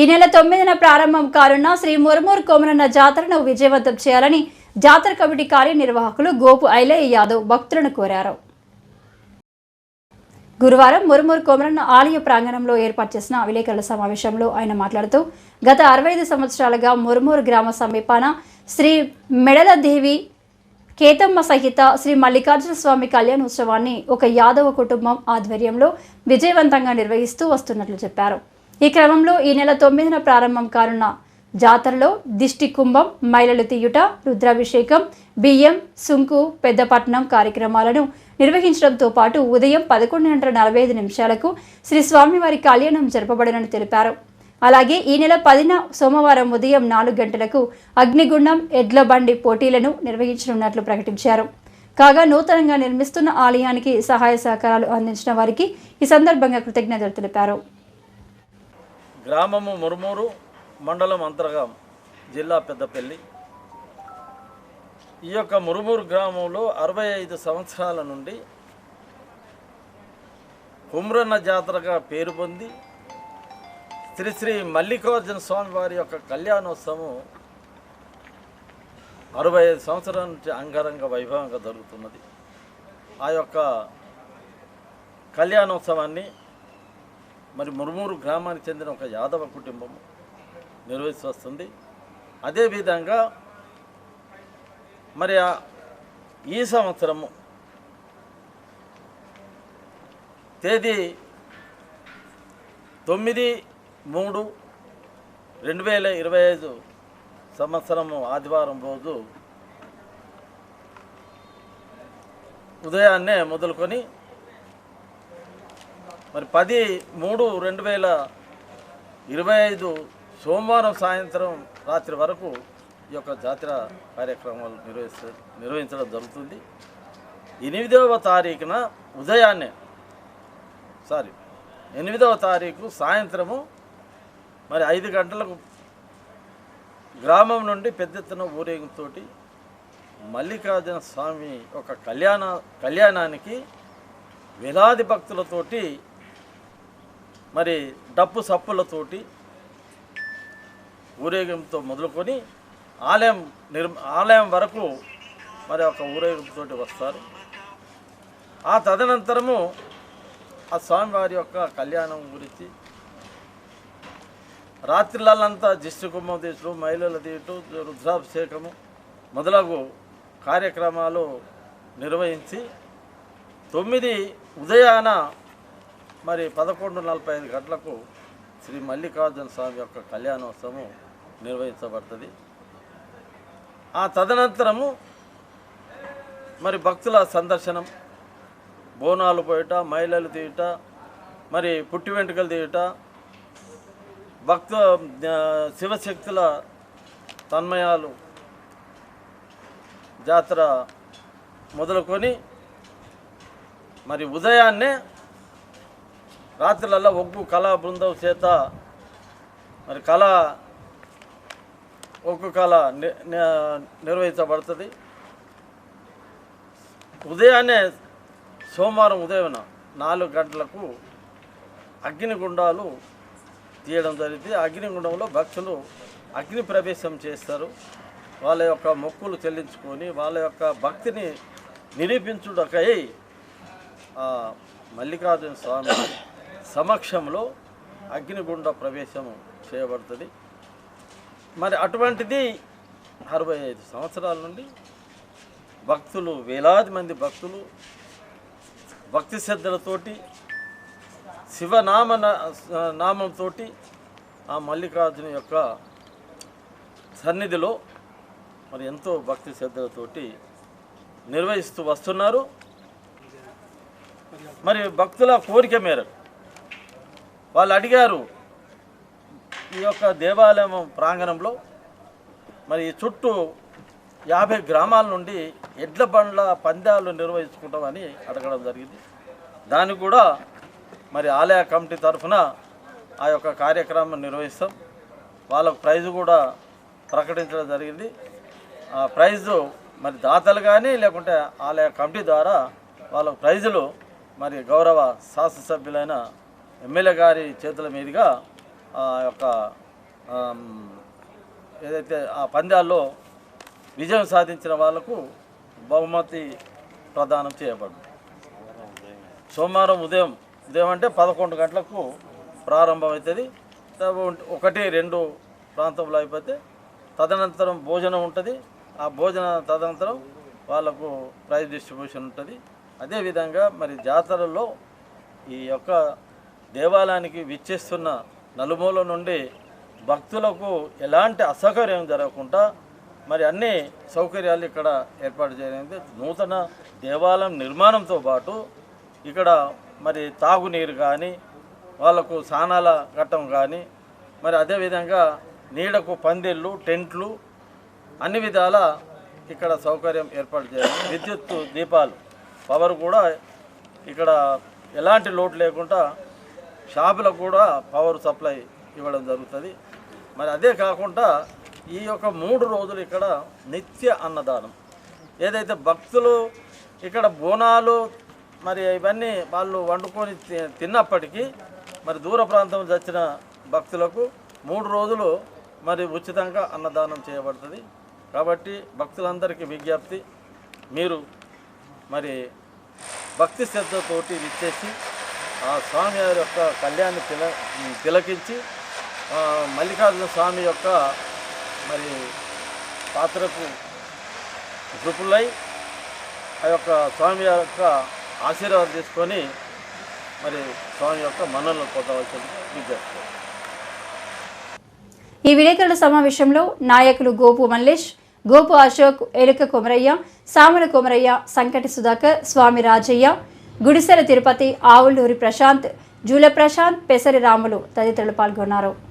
ఈ నెల తొమ్మిదిన ప్రారంభం కానున్న శ్రీ మురుమూర్ కోమరన్న జాతరను విజయవంతం చేయాలని జాతర కమిటీ కార్యనిర్వాహకులు గోపు ఐలయ్య యాదవ్ భక్తులను కోరారు. గురువారం మురుమూర్ కోమరన్న ఆలయ ప్రాంగణంలో ఏర్పాటు చేసిన విలేకరుల సమావేశంలో ఆయన మాట్లాడుతూ గత అరవై ఐదు సంవత్సరాలుగా మురుమూర్ గ్రామ సమీపాన శ్రీ మెడలదేవి కేతమ్మ సహిత శ్రీ మల్లికార్జున స్వామి కళ్యాణోత్సవాన్ని ఒక యాదవ కుటుంబం ఆధ్వర్యంలో విజయవంతంగా నిర్వహిస్తూ వస్తున్నట్లు చెప్పారు. ఈ క్రమంలో ఈ నెల తొమ్మిదిన ప్రారంభం కానున్న జాతరలో దిష్టి కుంభం మైలలు తీయుట రుద్రాభిషేకం బియ్యం సుంకు పెద్దపట్నం కార్యక్రమాలను నిర్వహించడంతో పాటు ఉదయం పదకొండు గంటల నలభై ఐదు నిమిషాలకు శ్రీ స్వామివారి కళ్యాణం జరపబడనని తెలిపారు. అలాగే ఈ నెల పదిన సోమవారం ఉదయం నాలుగు గంటలకు అగ్నిగుండం ఎడ్ల బండి పోటీలను నిర్వహించనున్నట్లు ప్రకటించారు. కాగా నూతనంగా నిర్మిస్తున్న ఆలయానికి సహాయ సహకారాలు అందించిన వారికి ఈ సందర్భంగా కృతజ్ఞతలు తెలిపారు. గ్రామము మురుమూరు మండలం అంతర్గా జిల్లా పెద్దపల్లి. ఈ యొక్క మురుమూరు గ్రామంలో అరవై ఐదు సంవత్సరాల నుండి కుమ్రన్న జాతరగా పేరు పొంది శ్రీ శ్రీ మల్లికార్జున స్వామి వారి యొక్క కళ్యాణోత్సవం అరవై ఐదు సంవత్సరాల నుంచి అంగరంగ వైభవంగా జరుగుతున్నది. ఆ యొక్క కళ్యాణోత్సవాన్ని మరి మురుమూరు గ్రామానికి చెందిన ఒక యాదవ కుటుంబం నిర్వహిస్తూ వస్తుంది అదేవిధంగా మరి ఆ- ఈ సంవత్సరము తేదీ తొమ్మిది మూడు రెండు వేల ఇరవై ఐదు సంవత్సరము ఆదివారం రోజు ఉదయాన్నే మొదలుకొని మరి పది మూడు రెండు వేల ఇరవై ఐదు సోమవారం సాయంత్రం రాత్రి వరకు ఈ యొక్క జాతర కార్యక్రమాలు నిర్వహిస్త నిర్వహించడం జరుగుతుంది. ఎనిమిదవ తారీఖున ఉదయాన్నే సారీ ఎనిమిదవ తారీఖు సాయంత్రము మరి ఐదు గంటలకు గ్రామం నుండి పెద్ద ఎత్తున ఊరేగింపుతోటి మల్లికార్జున స్వామి ఒక కళ్యాణ కళ్యాణానికి వేలాది భక్తులతోటి మరి డప్పు సప్పులతోటి ఊరేగింపుతో మొదలుకొని ఆలయం నిర్ ఆలయం వరకు మరి ఒక ఊరేగింపుతోటి వస్తారు. ఆ తదనంతరము ఆ స్వామివారి యొక్క కళ్యాణం గురించి రాత్రిళ్ళంతా దిష్టి కుమ్మం తీసుడు మహిళల తీయటం రుద్రాభిషేకము మొదలగు కార్యక్రమాలు నిర్వహించి తొమ్మిది ఉదయాన మరి పదకొండు నలభై ఐదు గంటలకు శ్రీ మల్లికార్జున స్వామి యొక్క కళ్యాణోత్సవం నిర్వహించబడుతుంది. ఆ తదనంతరము మరి భక్తుల సందర్శనం బోనాలు పోయట మహిళలు తీయట మరి పుట్టి వెంట్రుకలు తీయట భక్త శివశక్తుల తన్మయాలు జాతర మొదలుకొని మరి ఉదయాన్నే రాత్రులలో ఒగ్గు కళా బృందం చేత మరి కళ ఒగ్గు కళ నిర్వహించబడుతుంది. ఉదయాన్నే సోమవారం ఉదయం నాలుగు గంటలకు అగ్నిగుండాలు తీయడం జరిగింది. అగ్నిగుండంలో భక్తులు అగ్ని ప్రవేశం చేస్తారు. వాళ్ళ యొక్క మొక్కులు చెల్లించుకొని వాళ్ళ యొక్క భక్తిని నిరూపించుడకై మల్లికార్జున స్వామి సమక్షంలో అగ్నిగుండ ప్రవేశం చేయబడుతుంది. మరి అటువంటిది అరవై ఐదు సంవత్సరాల నుండి భక్తులు వేలాది మంది భక్తులు భక్తి శ్రద్ధలతోటి శివనామ నామంతో ఆ మల్లికార్జున యొక్క సన్నిధిలో మరి ఎంతో భక్తి శ్రద్ధలతోటి నిర్వహిస్తూ వస్తున్నారు. మరి భక్తుల కోరిక మేరకు వాళ్ళు అడిగారు ఈ యొక్క దేవాలయం ప్రాంగణంలో మరి ఈ చుట్టూ యాభై గ్రామాల నుండి ఎడ్ల బండ్ల పందాలు నిర్వహించుకుంటామని అడగడం జరిగింది. దానికి కూడా మరి ఆలయ కమిటీ తరఫున ఆ యొక్క కార్యక్రమం నిర్వహిస్తాం. వాళ్ళకు ప్రైజు కూడా ప్రకటించడం జరిగింది. ఆ ప్రైజు మరి దాతలు కానీ లేకుంటే ఆలయ కమిటీ ద్వారా వాళ్ళ ప్రైజులు మరి గౌరవ శాసనసభ్యులైన ఎమ్మెల్యే గారి చేతుల మీదుగా ఆ యొక్క ఏదైతే ఆ పందాల్లో విజయం సాధించిన వాళ్ళకు బహుమతి ప్రదానం చేయబడింది. సోమవారం ఉదయం ఉదయం అంటే పదకొండు గంటలకు ప్రారంభమవుతుంది. ఒకటి రెండు ప్రాంతంలో అయిపోతే తదనంతరం భోజనం ఉంటుంది. ఆ భోజన తదనంతరం వాళ్ళకు ప్రైజ్ డిస్ట్రిబ్యూషన్ ఉంటుంది. అదేవిధంగా మరి జాతరలో ఈ యొక్క దేవాలయానికి విచ్చేస్తున్న నలుమూల నుండి భక్తులకు ఎలాంటి అసౌకర్యం జరగకుండా మరి అన్ని సౌకర్యాలు ఇక్కడ ఏర్పాటు చేయడానికి నూతన దేవాలయం నిర్మాణంతో పాటు ఇక్కడ మరి తాగునీరు కానీ వాళ్ళకు స్నానాల ఘట్టం కానీ మరి అదేవిధంగా నీడకు పందిళ్ళు టెంట్లు అన్ని విధాల ఇక్కడ సౌకర్యం ఏర్పాటు చేయాలి విద్యుత్ దీపాలు పవర్ కూడా ఇక్కడ ఎలాంటి లోటు లేకుండా షాపులకు కూడా పవర్ సప్లై ఇవ్వడం జరుగుతుంది. మరి అదే కాకుండా ఈ యొక్క మూడు రోజులు ఇక్కడ నిత్య అన్నదానం. ఏదైతే భక్తులు ఇక్కడ బోనాలు మరి ఇవన్నీ వాళ్ళు వండుకొని తి- తిన్నప్పటికీ మరి దూర ప్రాంతం వచ్చిన భక్తులకు మూడు రోజులు మరి ఉచితంగా అన్నదానం చేయబడుతుంది. కాబట్టి భక్తులందరికీ విజ్ఞప్తి మీరు మరి భక్తి శ్రద్ధతోటి విచ్చేసి ఆ స్వామి వారి యొక్క కళ్యాణ్ని తిల తిలకించి మల్లికార్జున స్వామి యొక్క మరి పాత్రకు కృపులై ఆ యొక్క స్వామి యొక్క ఆశీర్వాదం తీసుకొని మరి స్వామి యొక్క మనల్ని పొందవలసింది విజ్ఞప్తి ఈ విలేకరుల సమావేశంలో నాయకులు గోపు మల్లేష్ గోపు అశోక్ ఎలుక కొమరయ్య సామల కొమరయ్య సంకటి సుధాకర్ స్వామి రాజయ్య గుడిసెల తిరుపతి ఆవులూరి ప్రశాంత్ జూల ప్రశాంత్ పెసరి రాములు తదితరులు పాల్గొన్నారు.